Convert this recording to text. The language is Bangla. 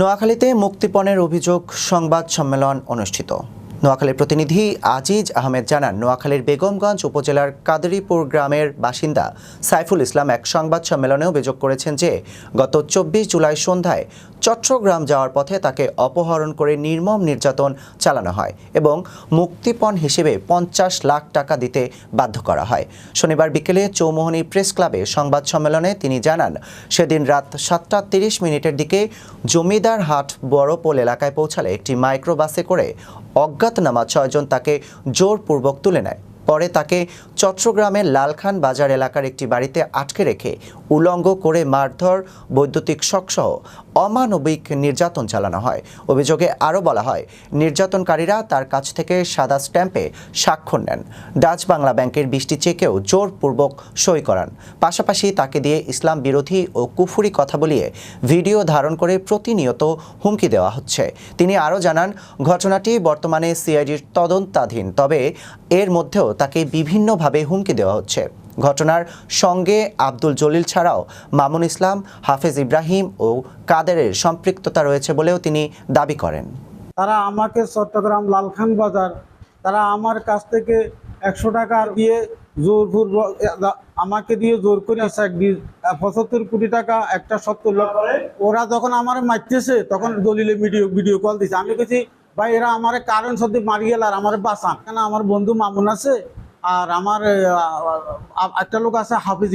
নোয়াখালীতে মুক্তিপণের অভিযোগ সংবাদ সম্মেলন অনুষ্ঠিত। নোয়াখালীর প্রতিনিধি আজিজ আহমেদ জানান, নোয়াখালীর বেগমগঞ্জ উপজেলার কাদরিপুর গ্রামের বাসিন্দা সাইফুল ইসলাম এক সংবাদ সম্মেলনে অভিযোগ করেছেন যে, গত চব্বিশ জুলাই সন্ধ্যায় চট্টগ্রাম যাওয়ার পথে তাকে অপহরণ করে নির্মম নির্যাতন চালানো হয় এবং মুক্তিপণ হিসেবে পঞ্চাশ লাখ টাকা দিতে বাধ্য করা হয়। শনিবার বিকেলে চৌমোহনী প্রেস ক্লাবে সংবাদ সম্মেলনে তিনি জানান, সেদিন রাত সাতটা তিরিশ মিনিটের দিকে জমিদার হাট বড়পোল এলাকায় পৌঁছালে একটি মাইক্রোবাসে করে অজ্ঞাতনামা ছয়জন তাকে জোরপূর্বক তুলে নেয়। পরে তাকে চট্টগ্রামের লালখান বাজার এলাকার একটি বাড়িতে আটকে রেখে উলঙ্গ করে মারধর, বৈদ্যুতিক শকসহ অমানবিক নির্যাতন চালানো হয়। অভিযোগে আরও বলা হয়, নির্যাতনকারীরা তার কাছ থেকে সাদা স্ট্যাম্পে স্বাক্ষর নেন। ডাচ বাংলা ব্যাংকের বৃষ্টি চেকেও জোরপূর্বক সই করান। পাশাপাশি তাকে দিয়ে ইসলাম বিরোধী ও কুফুরি কথা বলিয়ে ভিডিও ধারণ করে প্রতিনিয়ত হুমকি দেওয়া হচ্ছে। তিনি আরও জানান, ঘটনাটি বর্তমানে সিআইডির তদন্তাধীন, তবে এর মধ্যেও তাকে বিভিন্নভাবে হুমকি দেওয়া হচ্ছে। ঘটনার সঙ্গে আব্দুল জলিল ছাড়াও মামুন ইসলাম, হাফেজ ইব্রাহিম ও কাদেরের সম্পৃক্ততা রয়েছে বলেও তিনি দাবি করেন। তারা আমাকে চট্টগ্রাম লালখান বাজার, তারা আমার কাছ থেকে একশো টাকা দিয়ে জোরপূর্বক আমাকে দিয়ে জোর করে পঁচাত্তর কোটি টাকা, একটা সত্তর লক্ষ। ওরা যখন আমার মারতেছে, তখন দলিলে ভিডিও ভিডিও কল দিছে। আমি কেছি ভাই, এরা আমার কারণ সত্যি মারি গেল আর আমার বাঁচান কেন আমার বন্ধু মামুন আছে আর আমার একটা লোক আছে হাফিজ।